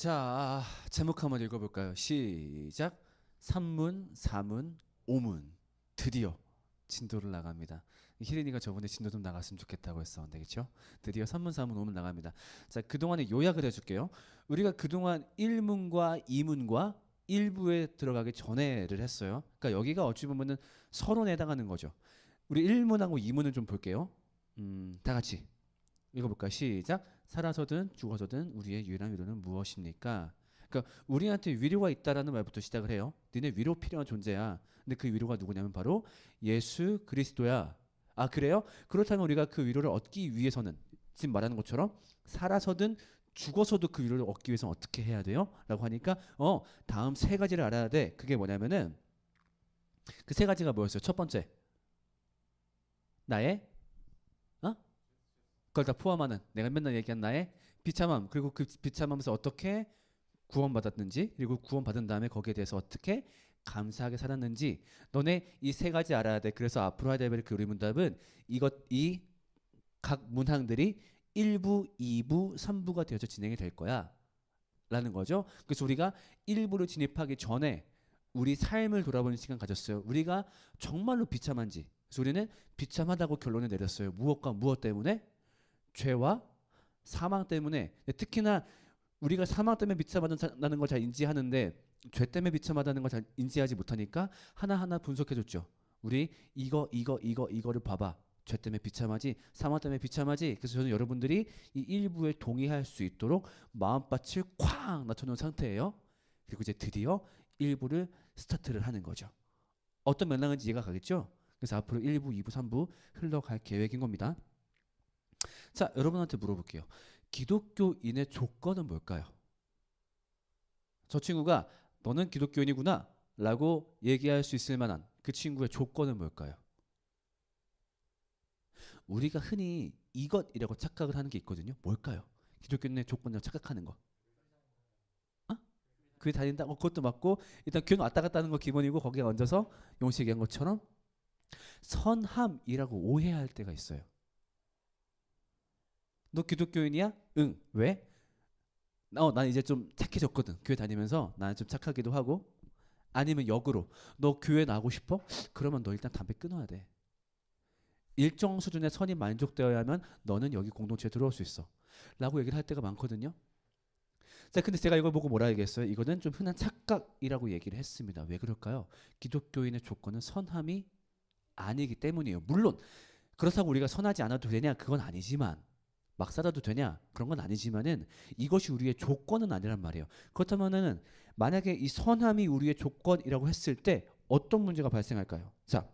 자, 제목 한번 읽어볼까요? 시작. 산문, 사문, 오문. 드디어 진도를 나갑니다. 희린이가 저번에 진도 좀 나갔으면 좋겠다고 했었는데 그렇죠? 드디어 산문, 사문, 오문 나갑니다. 자, 그동안의 요약을 해줄게요. 우리가 그동안 1문과 2문과 1부에 들어가기 전에를 했어요. 그러니까 여기가 어찌 보면은 서론에 해당하는 거죠. 우리 1문하고 2문을 좀 볼게요. 음, 다 같이 읽어볼까요? 시작. 살아서든 죽어서든 우리의 유일한 위로는 무엇입니까? 그러니까 우리한테 위로가 있다라는 말부터 시작을 해요. 니네 위로 필요한 존재야. 근데 그 위로가 누구냐면 바로 예수 그리스도야. 아 그래요? 그렇다면 우리가 그 위로를 얻기 위해서는 지금 말하는 것처럼 살아서든 죽어서도 그 위로를 얻기 위해서는 어떻게 해야 돼요? 라고 하니까 어 다음 세 가지를 알아야 돼. 그게 뭐냐면은 그 세 가지가 뭐였어요? 첫 번째 나의 어? 그걸 다 포함하는 내가 맨날 얘기한 나의 비참함 그리고 그 비참함에서 어떻게 구원받았는지 그리고 구원받은 다음에 거기에 대해서 어떻게 감사하게 살았는지 너네 이 세 가지 알아야 돼. 그래서 앞으로 해야 될그 우리 문답은 이것 이 각 문항들이 1부, 2부, 3부가 되어서 진행이 될 거야. 라는 거죠. 그래서 우리가 1부를 진입하기 전에 우리 삶을 돌아보는 시간 가졌어요. 우리가 정말로 비참한지. 그래서 우리는 비참하다고 결론을 내렸어요. 무엇과 무엇 때문에? 죄와 사망 때문에. 특히나 우리가 사망 때문에 비참하다는 걸 잘 인지하는데 죄 때문에 비참하다는 걸 잘 인지하지 못하니까 하나하나 분석해 줬죠. 우리 이거 이거 이거 이거를 봐봐. 죄 때문에 비참하지, 사망 때문에 비참하지. 그래서 저는 여러분들이 이 일부에 동의할 수 있도록 마음밭을 쾅 낮춰놓은 상태예요. 그리고 이제 드디어 일부를 스타트를 하는 거죠. 어떤 맥락인지 이해가 가겠죠? 그래서 앞으로 1부, 2부, 3부 흘러갈 계획인 겁니다. 자, 여러분한테 물어볼게요. 기독교인의 조건은 뭘까요? 저 친구가 너는 기독교인이구나 라고 얘기할 수 있을 만한 그 친구의 조건은 뭘까요? 우리가 흔히 이것이라고 착각을 하는 게 있거든요. 뭘까요? 기독교인의 조건이라고 착각하는 거. 어? 교회 다닌다? 어, 그것도 맞고 일단 교회 왔다 갔다 하는 거 기본이고 거기에 얹어서 용식 얘기한 것처럼 선함이라고 오해할 때가 있어요. 너 기독교인이야? 응. 왜? 어, 난 이제 좀 착해졌거든. 교회 다니면서 나는 좀 착하기도 하고 아니면 역으로 너 교회 나고 싶어? 그러면 너 일단 담배 끊어야 돼. 일정 수준의 선이 만족되어야 하면 너는 여기 공동체에 들어올 수 있어. 라고 얘기를 할 때가 많거든요. 자, 근데 제가 이걸 보고 뭐라 얘기했어요? 이거는 좀 흔한 착각이라고 얘기를 했습니다. 왜 그럴까요? 기독교인의 조건은 선함이 아니기 때문이에요. 물론 그렇다고 우리가 선하지 않아도 되냐? 그건 아니지만 막 살아도 되냐? 그런 건 아니지만은 이것이 우리의 조건은 아니란 말이에요. 그렇다면은 만약에 이 선함이 우리의 조건이라고 했을 때 어떤 문제가 발생할까요? 자,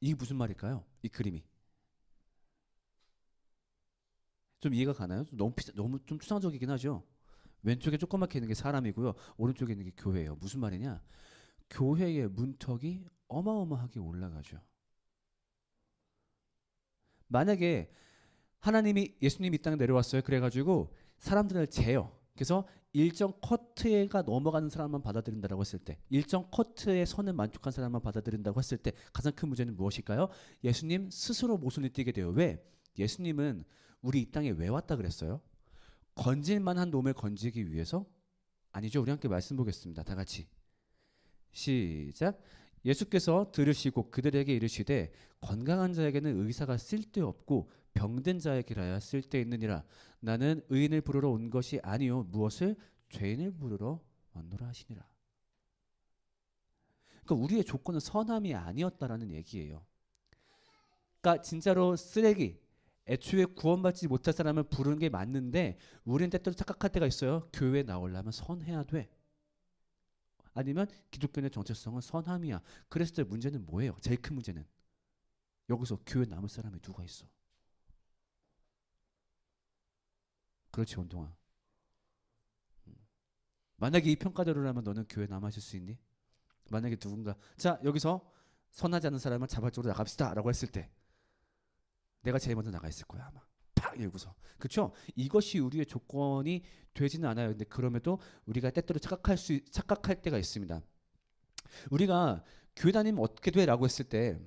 이게 무슨 말일까요? 이 그림이 좀 이해가 가나요? 너무 피, 너무 좀 추상적이긴 하죠. 왼쪽에 조그맣게 있는 게 사람이고요. 오른쪽에 있는 게 교회예요. 무슨 말이냐? 교회의 문턱이 어마어마하게 올라가죠. 만약에 하나님이 예수님이 이 땅에 내려왔어요. 그래가지고 사람들을 재요. 그래서 일정 커트가 넘어가는 사람만 받아들인다라고 했을 때, 일정 커트의 선을 만족한 사람만 받아들인다고 했을 때 가장 큰 문제는 무엇일까요? 예수님 스스로 모순을 띠게 돼요. 왜? 예수님은 우리 이 땅에 왜 왔다 그랬어요? 건질만한 놈을 건지기 위해서? 아니죠. 우리 함께 말씀 보겠습니다. 다 같이 시작. 예수께서 들으시고 그들에게 이르시되 건강한 자에게는 의사가 쓸데없고 병든 자에게라야 쓸데있느니라 나는 의인을 부르러 온 것이 아니요 무엇을 죄인을 부르러 왔노라 하시니라 그러니까 우리의 조건은 선함이 아니었다라는 얘기예요 그러니까 진짜로 쓰레기 애초에 구원받지 못할 사람을 부르는 게 맞는데 우리는 때때로 착각할 때가 있어요 교회 나오려면 선해야 돼 아니면 기독교의 정체성은 선함이야. 그랬을 때 문제는 뭐예요? 제일 큰 문제는 여기서 교회 남을 사람이 누가 있어? 그렇지 원동아. 음. 만약에 이 평가대로라면 너는 교회 남아있을 수 있니? 만약에 누군가 자 여기서 선하지 않은 사람을 자발적으로 나갑시다라고 했을 때 내가 제일 먼저 나가 있을 거야 아마. 팍 읽고서 그렇죠? 이것이 우리의 조건이 되지는 않아요. 근데 그럼에도 우리가 때때로 착각할 수 착각할 때가 있습니다. 우리가 교회 다니면 어떻게 돼라고 했을 때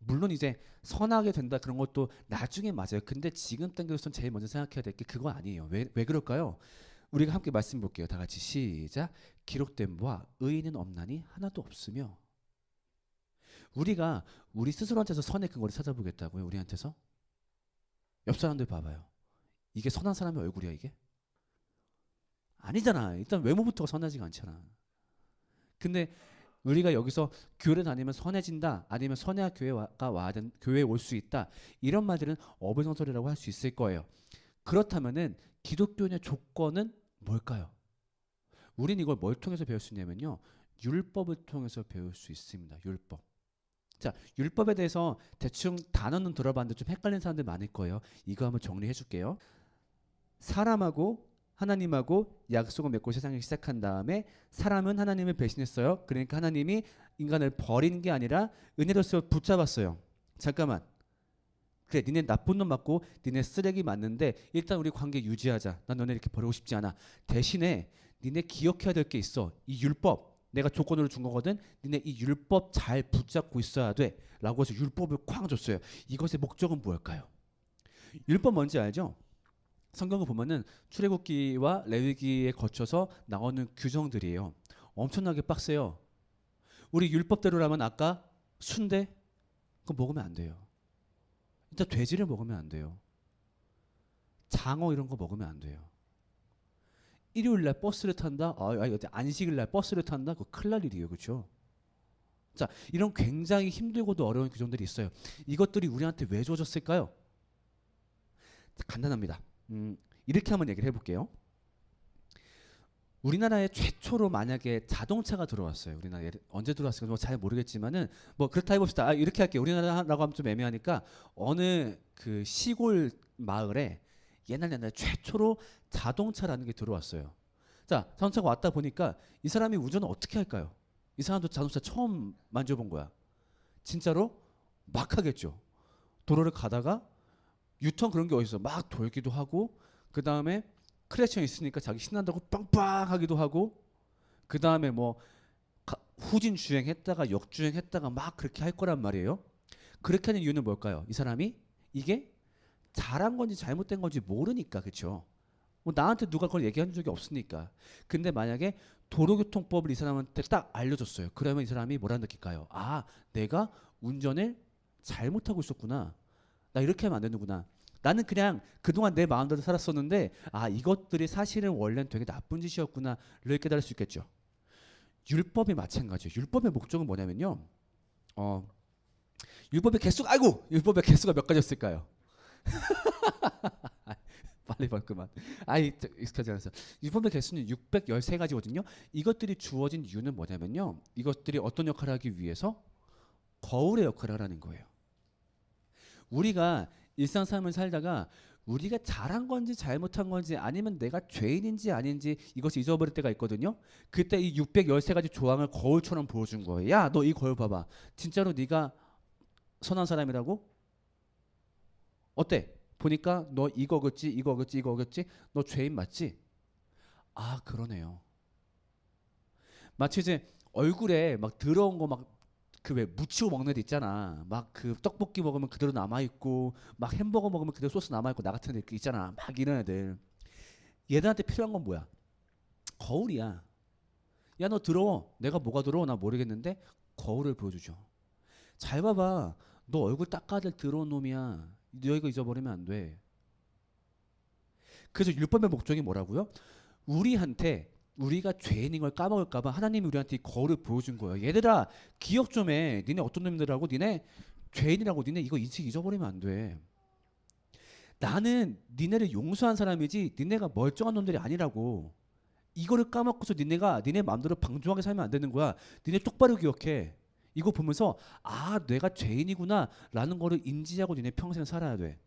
물론 이제 선하게 된다 그런 것도 나중에 맞아요. 근데 지금 단계로서는 제일 먼저 생각해야 될 게 그거 아니에요. 왜, 왜 그럴까요? 우리가 함께 말씀 볼게요. 다 같이 시작. 기록된 바와 의인은 없나니 하나도 없으며 우리가 우리 스스로한테서 선의 근거를 찾아보겠다고요. 우리한테서 옆 사람들 봐봐요. 이게 선한 사람의 얼굴이야 이게? 아니잖아. 일단 외모부터가 선하지가 않잖아. 근데 우리가 여기서 교회를 다니면 선해진다, 아니면 선해야 교회가 와야 된 교회에 올 수 있다 이런 말들은 어불성설이라고 할 수 있을 거예요. 그렇다면은 기독교인의 조건은 뭘까요? 우린 이걸 뭘 통해서 배울 수 있냐면요. 율법을 통해서 배울 수 있습니다. 율법. 자, 율법에 대해서 대충 단어는 들어봤는데 좀 헷갈리는 사람들 많을 거예요. 이거 한번 정리해 줄게요. 사람하고 하나님하고 약속을 맺고 세상을 시작한 다음에 사람은 하나님을 배신했어요. 그러니까 하나님이 인간을 버리는 게 아니라 은혜로서 붙잡았어요. 잠깐만. 그래, 니네 나쁜 놈 맞고 니네 쓰레기 맞는데 일단 우리 관계 유지하자. 난 너네 이렇게 버리고 싶지 않아. 대신에 니네 기억해야 될 게 있어. 이 율법. 내가 조건으로 준 거거든. 니네 이 율법 잘 붙잡고 있어야 돼. 라고 해서 율법을 쾅 줬어요. 이것의 목적은 뭘까요? 율법 뭔지 알죠? 성경을 보면은 출애굽기와 레위기에 거쳐서 나오는 규정들이에요. 엄청나게 빡세요. 우리 율법대로라면 아까 순대 그거 먹으면 안 돼요. 일단 돼지를 먹으면 안 돼요. 장어 이런 거 먹으면 안 돼요. 일요일 날 버스를 탄다. 아, 아니 안식일 날 버스를 탄다. 그거 큰일 날 일이에요. 그렇죠? 자, 이런 굉장히 힘들고도 어려운 규정들이 있어요. 이것들이 우리한테 왜 주어졌을까요? 간단합니다. 음, 이렇게 한번 얘기를 해볼게요. 우리나라에 최초로 만약에 자동차가 들어왔어요. 우리나라 에 언제 들어왔을까 뭐 잘 모르겠지만은 뭐 그렇다 해봅시다. 아, 이렇게 할게요. 우리나라라고 하면 좀 애매하니까 어느 그 시골 마을에 옛날 옛날 최초로 자동차라는 게 들어왔어요. 자, 자동차가 왔다 보니까 이 사람이 운전을 어떻게 할까요? 이 사람도 자동차 처음 만져본 거야. 진짜로 막 하겠죠. 도로를 가다가 유턴 그런 게 어딨어. 막 돌기도 하고 그 다음에 크래치가 있으니까 자기 신난다고 빵빵하기도 하고 그 다음에 뭐 가- 후진 주행했다가 역주행했다가 막 그렇게 할 거란 말이에요. 그렇게 하는 이유는 뭘까요? 이 사람이 이게 잘한 건지 잘못된 건지 모르니까 그렇죠. 뭐 나한테 누가 그걸 얘기한 적이 없으니까. 근데 만약에 도로교통법을 이 사람한테 딱 알려줬어요. 그러면 이 사람이 뭐라 느낄까요? 아, 내가 운전을 잘못하고 있었구나. 나 이렇게 하면 안 되는구나. 나는 그냥 그동안 내 마음대로 살았었는데 아 이것들이 사실은 원래는 되게 나쁜 짓이었구나를 깨달을 수 있겠죠. 율법이 마찬가지예요. 율법의 목적은 뭐냐면요. 어, 율법의 개수가 아이고 율법의 개수가 몇 가지였을까요? 빨리 봐 그만. 아이 저, 익숙하지 않아서 율법의 개수는 613가지거든요. 이것들이 주어진 이유는 뭐냐면요. 이것들이 어떤 역할을 하기 위해서 거울의 역할을 하라는 거예요. 우리가 일상 삶을 살다가 우리가 잘한 건지 잘못한 건지 아니면 내가 죄인인지 아닌지 이것을 잊어버릴 때가 있거든요. 그때 이 613가지 조항을 거울처럼 보여준 거예요. 야, 너 이 거울 봐봐. 진짜로 네가 선한 사람이라고? 어때? 보니까 너 이거겠지, 이거겠지, 이거겠지. 너 죄인 맞지? 아, 그러네요. 마치 이제 얼굴에 막 더러운 거 막 그왜 묻히고 먹는 애 있잖아. 막 그 떡볶이 먹으면 그대로 남아 있고, 막 햄버거 먹으면 그대로 소스 남아 있고 나 같은 애 있잖아. 막 이런 애들. 얘들한테 필요한 건 뭐야? 거울이야. 야 너 더러워. 내가 뭐가 더러워 나 모르겠는데 거울을 보여주죠. 잘 봐봐. 너 얼굴 닦아야 될 더러운 놈이야. 너 이거 잊어버리면 안 돼. 그래서 율법의 목적이 뭐라고요? 우리한테 우리가 죄인인 걸 까먹을까봐 하나님이 우리한테 이 거울을 보여준 거예요. 얘들아 기억 좀 해. 니네 어떤 놈들하고 니네 죄인이라고 니네 이거 인식 잊어버리면 안 돼. 나는 니네를 용서한 사람이지 니네가 멀쩡한 놈들이 아니라고. 이거를 까먹고서 니네가 니네 마음대로 방종하게 살면 안 되는 거야. 니네 똑바로 기억해. 이거 보면서 아 내가 죄인이구나 라는 거를 인지하고 니네 평생 살아야 돼.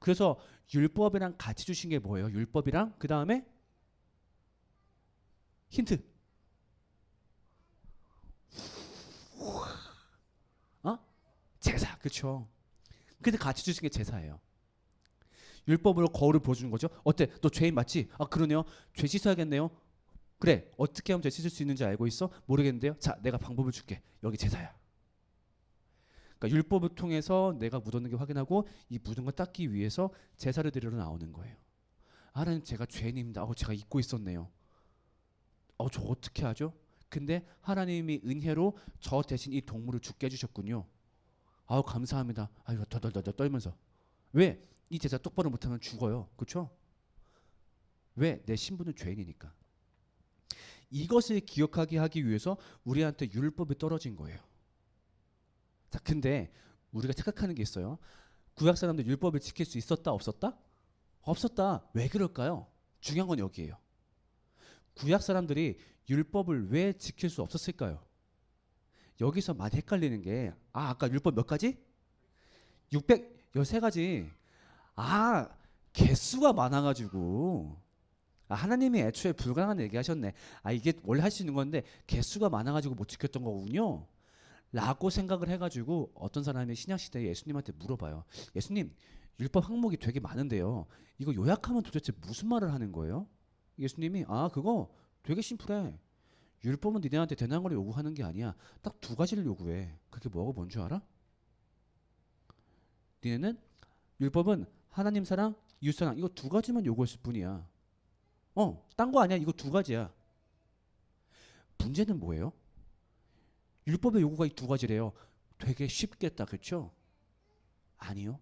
그래서 율법이랑 같이 주신 게 뭐예요? 율법이랑 그 다음에 힌트. 어? 제사, 그렇죠. 근데 같이 주신 게 제사예요. 율법으로 거울을 보여주는 거죠. 어때? 너 죄인 맞지? 아 그러네요. 죄 씻어야겠네요. 그래. 어떻게 하면 죄 씻을 수 있는지 알고 있어? 모르겠는데요. 자, 내가 방법을 줄게. 여기 제사야. 그러니까 율법을 통해서 내가 묻었는 게 확인하고 이 묻은 걸 닦기 위해서 제사를 드리러 나오는 거예요. 하나님 제가 죄인입니다. 어, 제가 잊고 있었네요. 어, 저 어떻게 하죠? 근데 하나님이 은혜로 저 대신 이 동물을 죽게 해주셨군요. 아우 감사합니다. 아유 덜덜덜 떨면서 왜 이 제자 똑바로 못하면 죽어요. 그렇죠? 왜 내 신분은 죄인이니까. 이것을 기억하게 하기 위해서 우리한테 율법이 떨어진 거예요. 자, 근데 우리가 착각하는 게 있어요. 구약 사람들 율법을 지킬 수 있었다 없었다? 없었다. 왜 그럴까요? 중요한 건 여기에요. 구약 사람들이 율법을 왜 지킬 수 없었을까요? 여기서 많이 헷갈리는 게 아, 아까 율법 몇 가지? 613가지. 아, 개수가 많아 가지고 아, 하나님이 애초에 불가능한 얘기 하셨네. 아, 이게 원래 할 수 있는 건데 개수가 많아 가지고 못 지켰던 거군요. 라고 생각을 해 가지고 어떤 사람이 신약 시대에 예수님한테 물어봐요. 예수님, 율법 항목이 되게 많은데요. 이거 요약하면 도대체 무슨 말을 하는 거예요? 예수님이 아, 그거 되게 심플해. 율법은 니네한테 대단한 걸 요구하는 게 아니야. 딱 두 가지를 요구해. 그게 뭐고 뭔줄 알아? 니네는 율법은 하나님 사랑, 이웃 사랑 이거 두 가지만 요구했을 뿐이야. 어, 딴 거 아니야. 이거 두 가지야. 문제는 뭐예요? 율법의 요구가 이 두 가지래요. 되게 쉽겠다. 그렇죠? 아니요.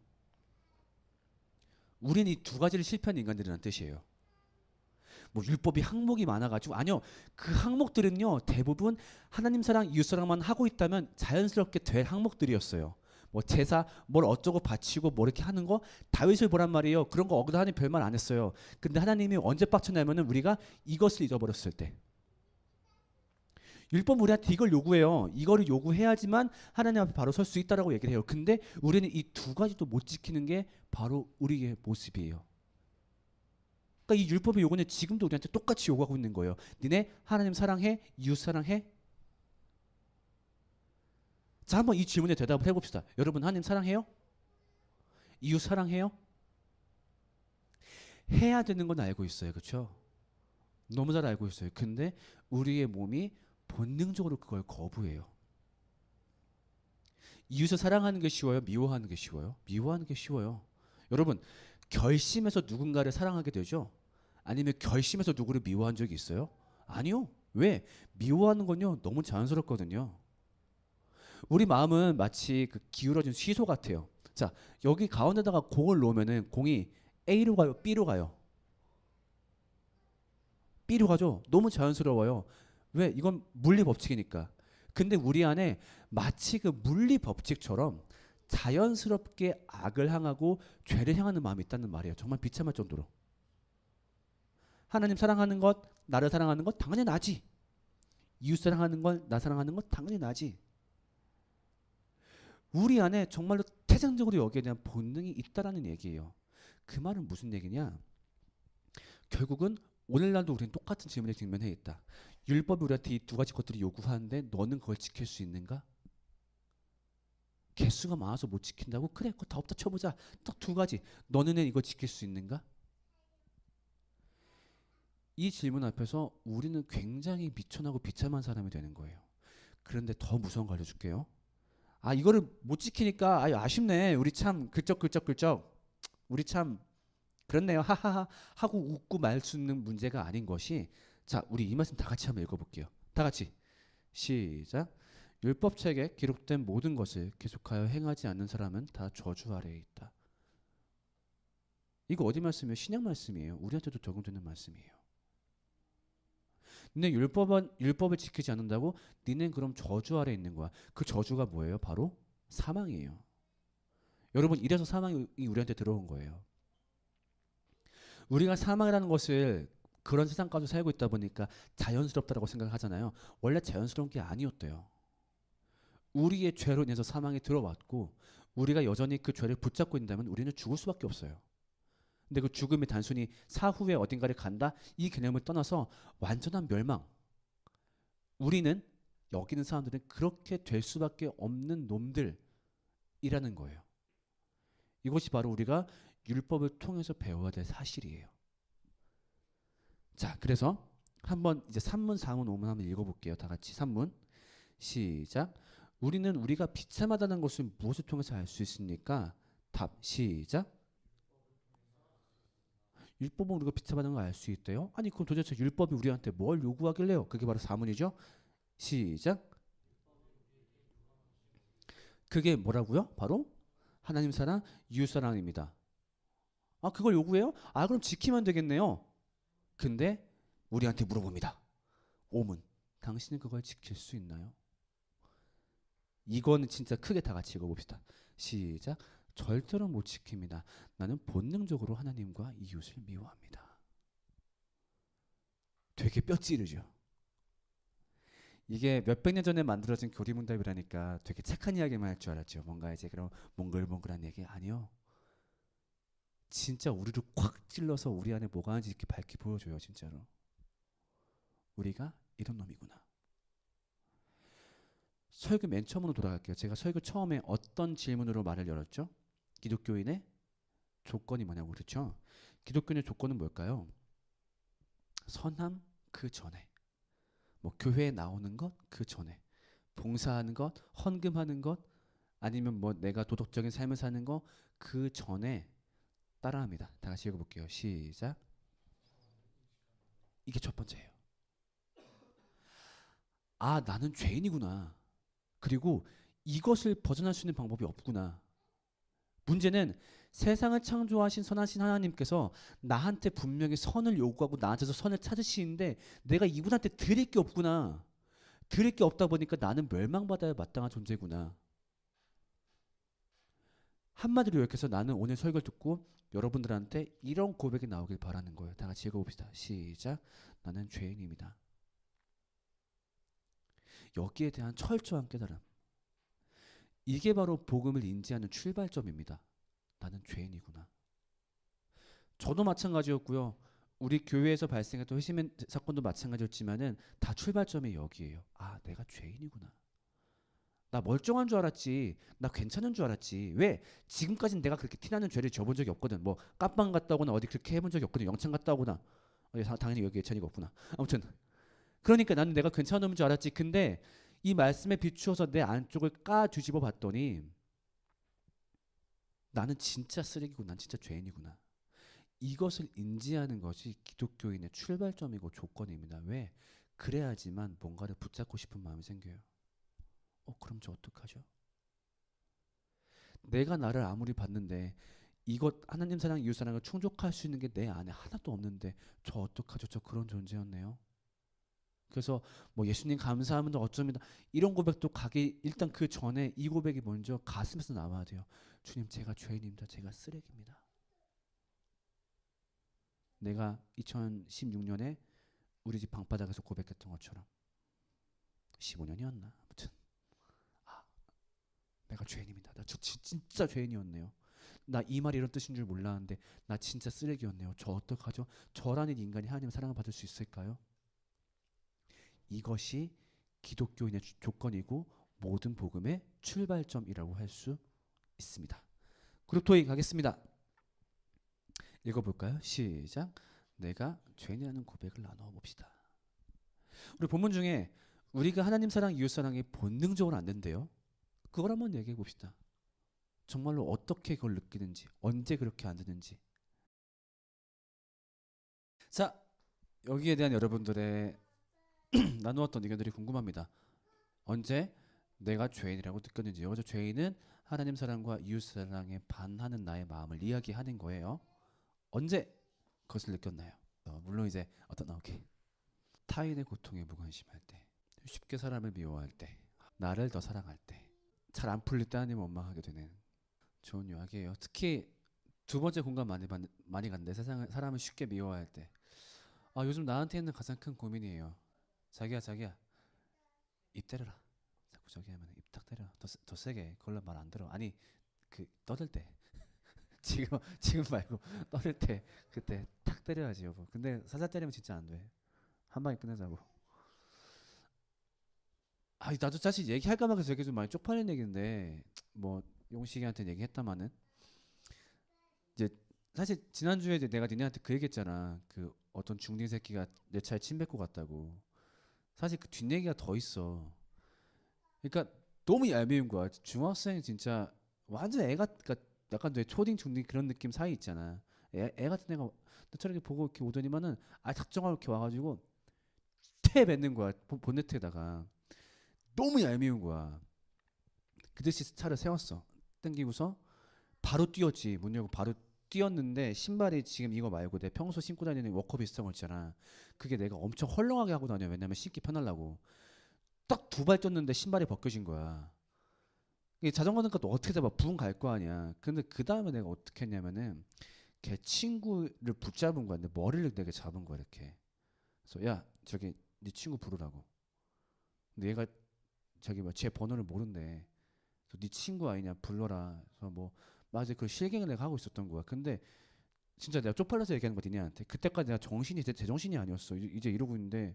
우린 이두 가지를 실패한 인간들이라는 뜻이에요. 뭐 율법이 항목이 많아가지고 아니요 그 항목들은요 대부분 하나님 사랑 이웃 사랑만 하고 있다면 자연스럽게 될 항목들이었어요. 뭐 제사 뭘 어쩌고 바치고 뭐 이렇게 하는 거 다윗을 보란 말이에요. 그런 거 어그다 하나님 별말 안 했어요. 근데 하나님이 언제 빡쳐냐면은 우리가 이것을 잊어버렸을 때. 율법 우리한테 이걸 요구해요. 이거를 요구해야지만 하나님 앞에 바로 설 수 있다라고 얘기를 해요. 근데 우리는 이 두 가지도 못 지키는 게 바로 우리의 모습이에요. 그러니까 이 율법의 요구는 지금도 우리한테 똑같이 요구하고 있는 거예요. 니네 하나님 사랑해, 이웃 사랑해. 자, 한번 이 질문에 대답을 해봅시다. 여러분 하나님 사랑해요? 이웃 사랑해요? 해야 되는 건 알고 있어요, 그렇죠? 너무 잘 알고 있어요. 근데 우리의 몸이 본능적으로 그걸 거부해요. 이웃을 사랑하는 게 쉬워요? 미워하는 게 쉬워요? 미워하는 게 쉬워요. 여러분 결심해서 누군가를 사랑하게 되죠? 아니면 결심해서 누구를 미워한 적이 있어요? 아니요. 왜? 미워하는 건요 너무 자연스럽거든요. 우리 마음은 마치 그 기울어진 시소 같아요. 자 여기 가운데다가 공을 놓으면은 공이 A로 가요, B로 가요. B로 가죠. 너무 자연스러워요. 왜? 이건 물리 법칙이니까. 근데 우리 안에 마치 그 물리 법칙처럼 자연스럽게 악을 향하고 죄를 향하는 마음이 있다는 말이에요. 정말 비참할 정도로. 하나님 사랑하는 것, 나를 사랑하는 것 당연히 나지. 이웃 사랑하는 것, 나 사랑하는 것 당연히 나지. 우리 안에 정말로 태생적으로 여기에 대한 본능이 있다라는 얘기예요. 그 말은 무슨 얘기냐? 결국은 오늘날도 우리는 똑같은 질문에 직면해 있다. 율법이 우리한테 이 두 가지 것들을 요구하는데 너는 그걸 지킬 수 있는가? 개수가 많아서 못 지킨다고? 그래, 그거 다 없다 쳐보자. 딱 두 가지. 너는 이거 지킬 수 있는가? 이 질문 앞에서 우리는 굉장히 미천하고 비참한 사람이 되는 거예요. 그런데 더 무서운 거 알려줄게요. 아 이거를 못 지키니까 아 아쉽네. 우리 참 글쩍글쩍글쩍. 우리 참 그렇네요. 하하하 하고 웃고 말 수 있는 문제가 아닌 것이 자 우리 이 말씀 다 같이 한번 읽어볼게요. 다 같이 시작. 율법책에 기록된 모든 것을 계속하여 행하지 않는 사람은 다 저주 아래에 있다. 이거 어디 말씀이에요? 신약 말씀이에요. 우리한테도 적용되는 말씀이에요. 근데 율법은 율법을 지키지 않는다고 니는 그럼 저주 아래 있는 거야. 그 저주가 뭐예요? 바로 사망이에요. 여러분 이래서 사망이 우리한테 들어온 거예요. 우리가 사망이라는 것을 그런 세상 가운데 살고 있다 보니까 자연스럽다라고 생각하잖아요. 원래 자연스러운 게 아니었대요. 우리의 죄로 인해서 사망이 들어왔고 우리가 여전히 그 죄를 붙잡고 있다면 우리는 죽을 수밖에 없어요. 근데 그 죽음이 단순히 사후에 어딘가를 간다 이 개념을 떠나서 완전한 멸망. 우리는 여기 있는 사람들은 그렇게 될 수밖에 없는 놈들이라는 거예요. 이것이 바로 우리가 율법을 통해서 배워야 될 사실이에요. 자, 그래서 한번 이제 3문, 4문, 5문 한번 읽어볼게요. 다 같이 3문 시작. 우리는 우리가 비참하다는 것을 무엇을 통해서 알 수 있습니까? 답 시작. 율법은 우리가 비춰받은 걸 알 수 있대요. 아니 그럼 도대체 율법이 우리한테 뭘 요구하길래요? 그게 바로 사문이죠. 시작. 그게 뭐라고요? 바로 하나님 사랑, 이웃 사랑입니다. 아 그걸 요구해요? 아 그럼 지키면 되겠네요. 근데 우리한테 물어봅니다. 오문, 당신은 그걸 지킬 수 있나요? 이거는 진짜 크게 다 같이 읽어봅시다. 시작. 절대로 못 지킵니다. 나는 본능적으로 하나님과 이웃을 미워합니다. 되게 뼈 찌르죠. 이게 몇백 년 전에 만들어진 교리문답이라니까 되게 착한 이야기만 할 줄 알았죠. 뭔가 이제 그런 몽글몽글한 얘기 아니요. 진짜 우리를 콱 찔러서 우리 안에 뭐가 하는지 이렇게 밝게 보여줘요, 진짜로. 우리가 이런 놈이구나. 설교 맨 처음으로 돌아갈게요. 제가 설교 처음에 어떤 질문으로 말을 열었죠? 기독교인의 조건이 뭐냐고 그렇죠? 기독교인의 조건은 뭘까요? 선함 그 전에 뭐 교회에 나오는 것 그 전에 봉사하는 것 헌금하는 것 아니면 뭐 내가 도덕적인 삶을 사는 거 그 전에 따라합니다. 다 같이 읽어볼게요. 시작. 이게 첫 번째예요. 아 나는 죄인이구나. 그리고 이것을 벗어날 수 있는 방법이 없구나. 문제는 세상을 창조하신 선하신 하나님께서 나한테 분명히 선을 요구하고 나한테서 선을 찾으시는데 내가 이분한테 드릴 게 없구나. 드릴 게 없다 보니까 나는 멸망받아야 마땅한 존재구나. 한마디로 요약해서 나는 오늘 설교를 듣고 여러분들한테 이런 고백이 나오길 바라는 거예요. 다 같이 읽어봅시다. 시작. 나는 죄인입니다. 여기에 대한 철저한 깨달음. 이게 바로 복음을 인지하는 출발점입니다. 나는 죄인이구나. 저도 마찬가지였고요. 우리 교회에서 발생했던 회심 사건도 마찬가지였지만은 다 출발점이 여기에요. 아, 내가 죄인이구나. 나 멀쩡한 줄 알았지. 나 괜찮은 줄 알았지. 왜? 지금까지는 내가 그렇게 티나는 죄를 져본 적이 없거든. 뭐 깜빵 갔다 오거나 어디 그렇게 해본 적이 없거든. 영창 갔다 오거나. 어, 다- 당연히 여기 예찬이가 없구나. 아무튼 그러니까 나는 내가 괜찮은 줄 알았지. 근데 이 말씀에 비추어서 내 안쪽을 까 뒤집어 봤더니 나는 진짜 쓰레기구나. 난 진짜 죄인이구나. 이것을 인지하는 것이 기독교인의 출발점이고 조건입니다. 왜? 그래야지만 뭔가를 붙잡고 싶은 마음이 생겨요. 어, 그럼 저 어떡하죠? 내가 나를 아무리 봤는데 이것 하나님 사랑, 이웃 사랑을 충족할 수 있는 게 내 안에 하나도 없는데 저 어떡하죠? 저 그런 존재였네요. 그래서 뭐 예수님 감사합니다 어쩌면 이런 고백도 가기 일단 그 전에 이 고백이 먼저 가슴에서 나와야 돼요. 주님 제가 죄인입니다. 제가 쓰레기입니다. 내가 2016년에 우리 집 방바닥에서 고백했던 것처럼 15년이었나 아무튼 아 내가 죄인입니다. 나 저 진짜 죄인이었네요. 나 이 말이 이런 뜻인 줄 몰랐는데 나 진짜 쓰레기였네요. 저 어떡하죠? 저라는 인간이 하나님의 사랑을 받을 수 있을까요? 이것이 기독교인의 주- 조건이고 모든 복음의 출발점이라고 할 수 있습니다. 그룹 토익 가겠습니다. 읽어볼까요? 시작. 내가 죄인이라는 고백을 나눠 봅시다. 우리 본문 중에 우리가 하나님 사랑, 이웃 사랑이 본능적으로 안 된대요. 그걸 한번 얘기해 봅시다. 정말로 어떻게 그걸 느끼는지, 언제 그렇게 안 되는지. 자, 여기에 대한 여러분들의 나누었던 의견들이 궁금합니다. 언제 내가 죄인이라고 느꼈는지. 여기서 죄인은 하나님 사랑과 이웃 사랑에 반하는 나의 마음을 이야기하는 거예요. 언제 그것을 느꼈나요? 어, 물론 이제 어떤 오케이 타인의 고통에 무관심할 때, 쉽게 사람을 미워할 때, 나를 더 사랑할 때, 잘 안 풀릴 때 하나님 원망하게 되는 좋은 이야기예요. 특히 두 번째 공감 많이 받, 많이 간대. 세상을 사람을 쉽게 미워할 때. 아 요즘 나한테 있는 가장 큰 고민이에요. 자기야 자기야 입 때려라. 자꾸 저기 하면 입딱 때려. 더, 세- 더 세게. 그걸로 말 안 들어. 아니 그 떠들 때 지금 지금 말고 떠들 때 그때 탁 때려야지 여보. 근데 살살 때리면 진짜 안 돼. 한 방에 끝내자고. 아 나도 사실 얘기할까 말까 되게 좀 많이 쪽팔린 얘기인데 뭐 용식이한테 얘기했다마는 이제 사실 지난주에 이제 내가 니네한테 그 얘기했잖아. 그 어떤 중딩 새끼가 내 차에 침 뱉고 갔다고. 사실 그 뒷얘기가 더 있어. 그러니까 너무 얄미운 거야. 중학생 진짜 완전 애가 그러니까 약간 내 초딩 중딩 그런 느낌 사이 있잖아. 애, 애 같은 애가 이렇게 보고 이렇게 오더니만은 아 작정하고 이렇게 와가지고 태 뱉는 거야 본- 본네트에다가 너무 얄미운 거야. 그 듯이 차를 세웠어. 땡기고서 바로 뛰었지. 문 열고 바로 뛰었는데 신발이 지금 이거 말고 내 평소 신고 다니는 워커 비슷한 거 있잖아. 그게 내가 엄청 헐렁하게 하고 다녀. 왜냐면 신기 편하려고. 딱 두 발 뛰었는데 신발이 벗겨진 거야. 이게 자전거 는니까 또 어떻게 잡아 붕 갈 거 아니야. 근데 그 다음에 내가 어떻게 했냐면은 걔 친구를 붙잡은 거야. 근데 머리를 내가 잡은 거야 이렇게. 그래서 야 저기 네 친구 부르라고. 근데 얘가 저기 뭐 제 번호를 모른대. 그래서 네 친구 아니냐 불러라. 그래서 뭐 맞아 그 내가 하고 있었던 거야. 근데 진짜 내가 쪽팔려서 얘기하는 거 니네한테 그때까지 내가 정신이 제 제 정신이 아니었어. 이제, 이러고 있는데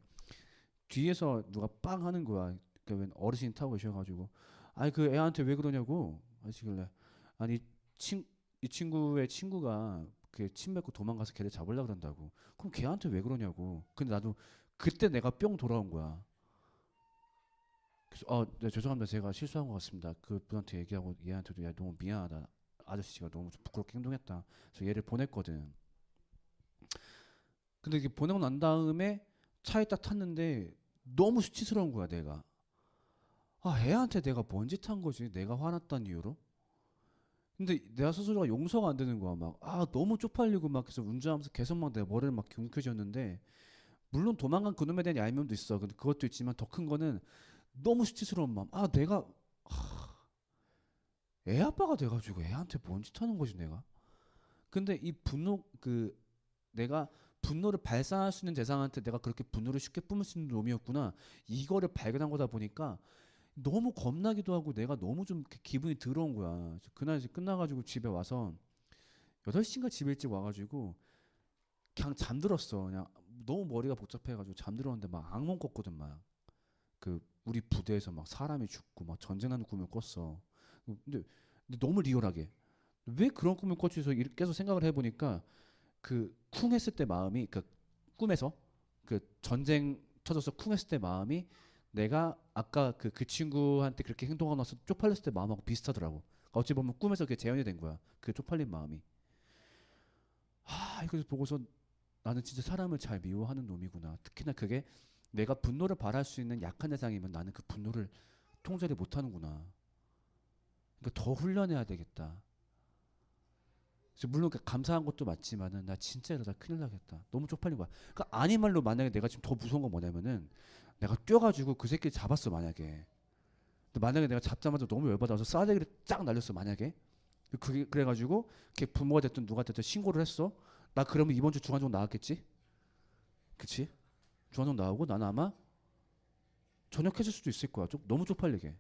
뒤에서 누가 빵 하는 거야. 그웬 어르신이 타고 계셔가지고. 아니 그 애한테 왜 그러냐고 하시길래. 아니 친, 이 친구의 친구가 그침 맺고 도망가서 걔를 잡으려 그런다고. 그럼 걔한테 왜 그러냐고. 근데 나도 그때 내가 뿅 돌아온 거야. 그래서 아 네, 죄송합니다. 제가 실수한 것 같습니다. 그 분한테 얘기하고 얘한테도 야 너무 미안하다 아저씨가 너무 좀 부끄럽게 행동했다. 그래서 얘를 보냈거든. 근데 이게 보내고 난 다음에 차에 딱 탔는데 너무 수치스러운 거야 내가. 아 애한테 내가 뭔 짓 한 거지? 내가 화났다는 이유로? 근데 내가 스스로가 용서가 안 되는 거야 막. 아 너무 쪽팔리고 막 그래서 운전하면서 계속 막 내 머리를 막 경쾌졌는데 물론 도망간 그놈에 대한 얄미움도 있어. 근데 그것도 있지만 더 큰 거는 너무 수치스러운 마음. 아 내가 하, 애 아빠가 돼가지고 애한테 뭔 짓 하는 거지 내가? 근데 이 분노 그 내가 분노를 발산할 수 있는 대상한테 내가 그렇게 분노를 쉽게 뿜을 수 있는 놈이었구나. 이거를 발견한 거다 보니까 너무 겁나기도 하고 내가 너무 좀 기분이 더러운 거야. 그날 이제 끝나가지고 집에 와서 8시인가 집에 일찍 와가지고 그냥 잠들었어. 그냥 너무 머리가 복잡해가지고 잠들었는데 막 악몽 꿨거든 막. 그 우리 부대에서 막 사람이 죽고 막 전쟁하는 꿈을 꿨어 근데, 근데 너무 리얼하게 왜 그런 꿈을 이렇게 계속 생각을 해보니까 그 쿵했을 때 마음이 그 꿈에서 그 전쟁 터져서 쿵했을 때 마음이 내가 아까 그, 그 친구한테 그렇게 행동하고 나서 쪽팔렸을 때 마음하고 비슷하더라고. 어찌 보면 꿈에서 그게 재현이 된 거야. 그 쪽팔린 마음이. 아, 이걸 보고서 나는 진짜 사람을 잘 미워하는 놈이구나. 특히나 그게 내가 분노를 발할 수 있는 약한 대상이면 나는 그 분노를 통제를 못하는구나. 그러니까 더 훈련해야 되겠다. 그래서 물론 그 감사한 것도 맞지만은 나 진짜 이러다 큰일 나겠다. 너무 쪽팔린 거야. 그러니까 아닌 말로 만약에 내가 지금 더 무서운 건 뭐냐면은 내가 뛰어가지고 그 새끼를 잡았어 만약에. 만약에 내가 잡자마자 너무 열받아서 싸대기를 쫙 날렸어 만약에. 그게 그래가지고 걔 부모가 됐든 누가 됐든 신고를 했어. 나 그러면 이번 주 중환종 나왔겠지? 그치? 중환종 나오고 나는 아마 전역해질 수도 있을 거야. 좀 너무 쪽팔리게.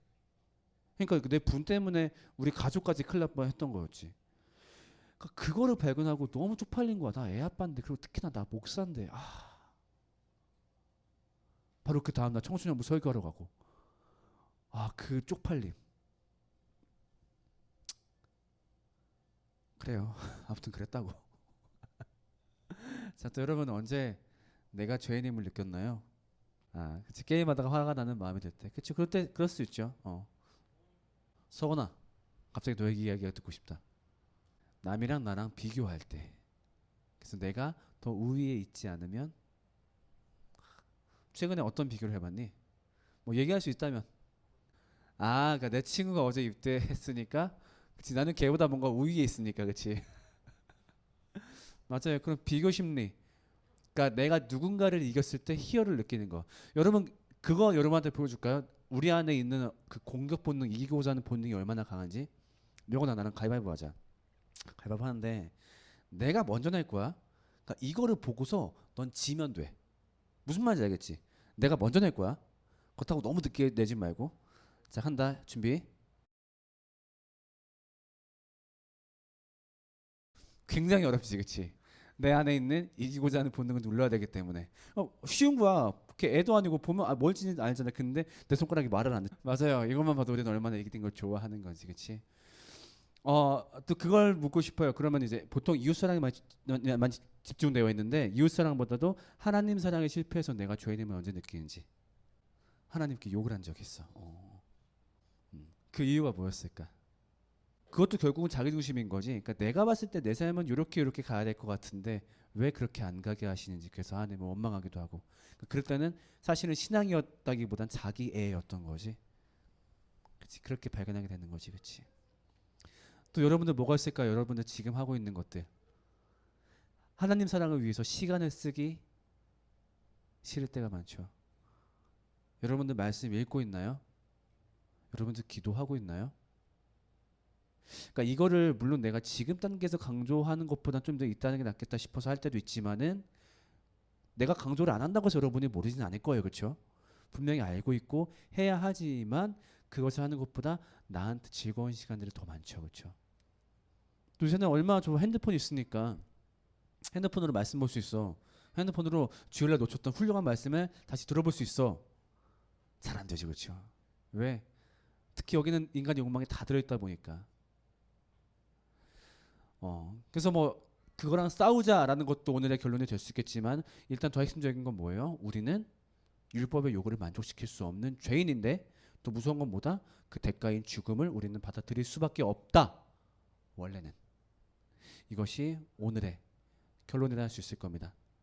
그러니까 내 분 때문에 우리 가족까지 큰일 날 뻔 했던 거였지. 그러니까 그거를 발견하고 너무 쪽팔린 거야. 나 애 아빠인데 그리고 특히나 나 목사인데 아. 바로 그 다음 날 청소년부 설교하러 가고. 아 그 쪽팔림. 그래요. 아무튼 그랬다고. 자 또 여러분 언제 내가 죄인임을 느꼈나요? 아 그치. 게임하다가 화가 나는 마음이 들 때. 그치. 그럴 때 그럴 수 있죠. 어 서건아 갑자기 너 얘기 이야기가 듣고 싶다. 남이랑 나랑 비교할 때. 그래서 내가 더 우위에 있지 않으면 최근에 어떤 비교를 해봤니? 뭐 얘기할 수 있다면. 아, 그러니까 내 친구가 어제 입대했으니까 그치 나는 걔보다 뭔가 우위에 있으니까 그치? 맞아요. 그럼 비교 심리. 그러니까 내가 누군가를 이겼을 때 희열을 느끼는 거. 여러분 그거 여러분한테 보여줄까요? 우리 안에 있는 그 공격 본능 이기고자 하는 본능이 얼마나 강한지 명호나 나랑 가위바위보 하자 가위바위보 하는데 내가 먼저 낼 거야 그러니까 이거를 보고서 넌 지면 돼 무슨 말인지 알겠지? 내가 먼저 낼 거야. 그렇다고 너무 늦게 내지 말고. 자, 한다. 준비. 굉장히 어렵지, 그치? 내 안에 있는 이기고자 하는 본능을 눌러야 되기 때문에. 어, 쉬운 거야. 이렇게 애도 아니고 보면 아, 뭘지는 알잖아. 근데 내 손가락이 말을 안 해. 맞아요. 이것만 봐도 우리는 얼마나 이기된 걸 좋아하는 거지, 그치? 어, 또 그걸 묻고 싶어요. 그러면 이제 보통 이웃 사랑이 많이, 많이 집중되어 있는데 이웃 사랑보다도 하나님 사랑에 실패해서 내가 죄인임을 언제 느끼는지 하나님께 욕을 한 적이 있어. 어. 음. 그 이유가 뭐였을까? 그것도 결국은 자기 중심인 거지. 그러니까 내가 봤을 때 내 삶은 이렇게 이렇게 가야 될 것 같은데 왜 그렇게 안 가게 하시는지 그래서 하나님을 원망하기도 하고. 그럴 때는 사실은 신앙이었다기보단 자기 애였던 거지. 그렇지. 그렇게 발견하게 되는 거지, 그렇지. 또 여러분들 뭐가 있을까요? 여러분들 지금 하고 있는 것들. 하나님 사랑을 위해서 시간을 쓰기 싫을 때가 많죠. 여러분들 말씀 읽고 있나요? 여러분들 기도하고 있나요? 그러니까 이거를 물론 내가 지금 단계에서 강조하는 것보다 좀 더 있다는 게 낫겠다 싶어서 할 때도 있지만은 내가 강조를 안 한다고 해서 여러분이 모르지는 않을 거예요, 그렇죠? 분명히 알고 있고 해야 하지만 그것을 하는 것보다 나한테 즐거운 시간들이 더 많죠, 그렇죠? 또 요새는 얼마나 좋은 핸드폰 있으니까 핸드폰으로 말씀 볼 수 있어. 핸드폰으로 주일날 놓쳤던 훌륭한 말씀을 다시 들어볼 수 있어. 잘 안 되지, 그렇죠? 왜? 특히 여기는 인간 욕망이 다 들어있다 보니까. 어, 그래서 뭐 그거랑 싸우자라는 것도 오늘의 결론이 될 수 있겠지만 일단 더 핵심적인 건 뭐예요? 우리는 율법의 요구를 만족시킬 수 없는 죄인인데 또 무서운 건 뭐다? 그 대가인 죽음을 우리는 받아들일 수밖에 없다. 원래는 이것이 오늘의 결론이라 할 수 있을 겁니다.